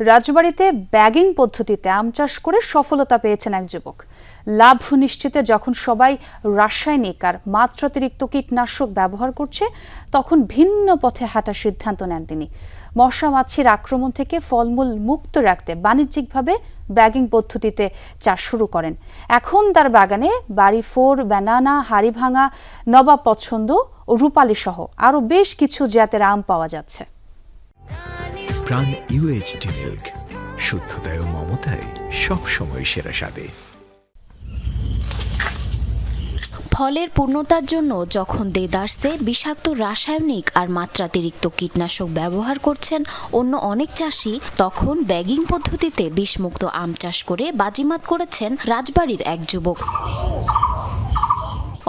রাজবাড়িতে ব্যাগিং পদ্ধতিতে আম চাষ করে সফলতা পেয়েছেন এক যুবক। লাভ নিশ্চিতে যখন সবাই রাসায়নিক আর মাত্রাতিরিক্ত কীটনাশক ব্যবহার করছে, তখন ভিন্ন পথে হাঁটার সিদ্ধান্ত নেন তিনি। মশা মাছির আক্রমণ থেকে ফলমূল মুক্ত রাখতে বাণিজ্যিকভাবে ব্যাগিং পদ্ধতিতে চাষ শুরু করেন। এখন তার বাগানে বাড়ি ফোর, ব্যানানা, হাড়িভাঙা, নবাব পছন্দ ও রূপালী সহ আরও বেশ কিছু জাতের আম পাওয়া যাচ্ছে। প্রাণ ইউএইচটি মিল্ক শুদ্ধতায় ও মমতায় সবসময় সেরা স্বাদে। ফলের পূর্ণতার জন্য যখন দেদারসে বিষাক্ত রাসায়নিক আর মাত্রাতিরিক্ত কীটনাশক ব্যবহার করছেন অন্য অনেক চাষি, তখন ব্যাগিং পদ্ধতিতে বিষমুক্ত আম চাষ করে বাজিমাত করেছেন রাজবাড়ির এক যুবক।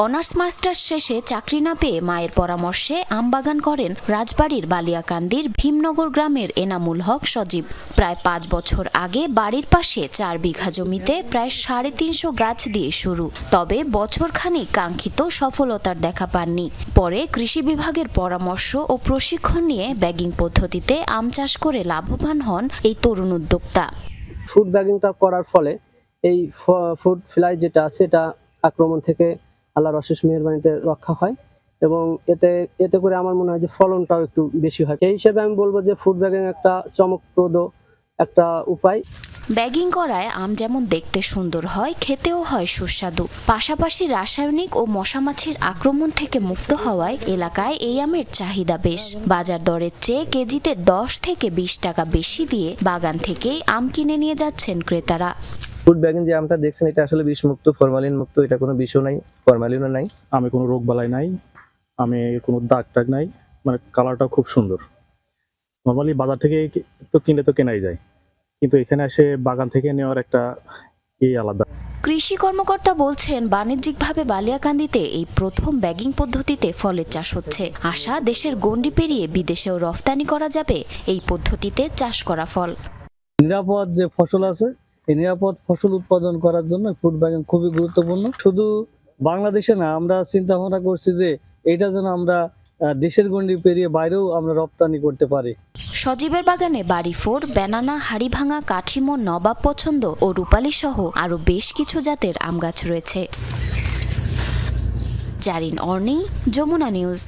অনার্স মাস্টার্স শেষে চাকরি না পেয়ে মায়ের পরামর্শে আমবাগান করেন রাজবাড়ির বালিয়াকান্দির ভীমনগর গ্রামের এনামুল হক সজীব। প্রায় পাঁচ বছর আগে বাড়ির পাশে চার বিঘা জমিতে প্রায় সাড়ে তিনশো গাছ দিয়ে শুরু। তবে বছরখানেক কাঙ্ক্ষিত সফলতার দেখা পাননি। পরে কৃষি বিভাগের পরামর্শ ও প্রশিক্ষণ নিয়ে ব্যাগিং পদ্ধতিতে আম চাষ করে লাভবান হন এই তরুণ উদ্যোক্তা। ফুড ব্যাগিংটা করার ফলে এই ফুড ফ্লাই যেটা আছে, এটা আক্রমণ থেকে আল্লাহর অশেষ মেহরবানিতে রক্ষা হয় এবং এতে এতে করে আমার মনে হয় যে ফলনটাও একটু বেশি হয়। সেই হিসেবে আমি বলব যে ফুড ব্যাগিং একটা চমকপ্রদ একটা উপায়। ব্যাগিং করায় আম যেমন দেখতে সুন্দর হয়, খেতেও হয় সুস্বাদু। পাশাপাশি রাসায়নিক ও মশামাছির আক্রমণ থেকে মুক্ত হওয়ায় এলাকায় এই আমের চাহিদা বেশ। বাজার দরের চেয়ে কেজিতে দশ থেকে বিশ টাকা বেশি দিয়ে বাগান থেকেই আম কিনে নিয়ে যাচ্ছেন ক্রেতারা। ফুড ব্যাগিং যে আমটা দেখছেন এটা আসলে বিষমুক্ত ফরমালিন মুক্ত এটা কোনো বিষও নাই ফরমালিনও নাই। আমি কোনো রোগ বালাই নাই আমি কোনো দাগ টাগ নাই মানে কালারটা খুব সুন্দর। নর্মালি বাজার থেকে তো কিনলে তো কেনাই যায়। কিন্তু এখানে এসে বাগান থেকে নেওয়ার একটা ই আলাদা। কৃষি কর্মকর্তা বলছেন বাণিজ্যিকভাবে বালিয়াকান্দিতে এই প্রথম ব্যাগিং পদ্ধতিতে ফলের চাষ হচ্ছে। আশা দেশের গণ্ডি পেরিয়ে বিদেশেও রফতানি করা যাবে এই পদ্ধতিতে চাষ করা ফল। নিরাপদ যে ফসল আছে এই নিরাপদ ফসল উৎপাদন করার জন্য ফুড ব্যাগিং খুবই গুরুত্বপূর্ণ। শুধু বাংলাদেশে না, আমরা চিন্তা ভাবনা করছি যে এটা যেন আমরা দেশের গণ্ডি পেরিয়ে বাইরেও আমরা রপ্তানি করতে পারি। সজীবের বাগানে বাড়ি ফোর, ব্যানানা, হাড়িভাঙা, কাঠিমো, নবাব পছন্দ ও রূপালী সহ আরও বেশ কিছু জাতের আম গাছ রয়েছে। জারিন অর্নি, যমুনা নিউজ।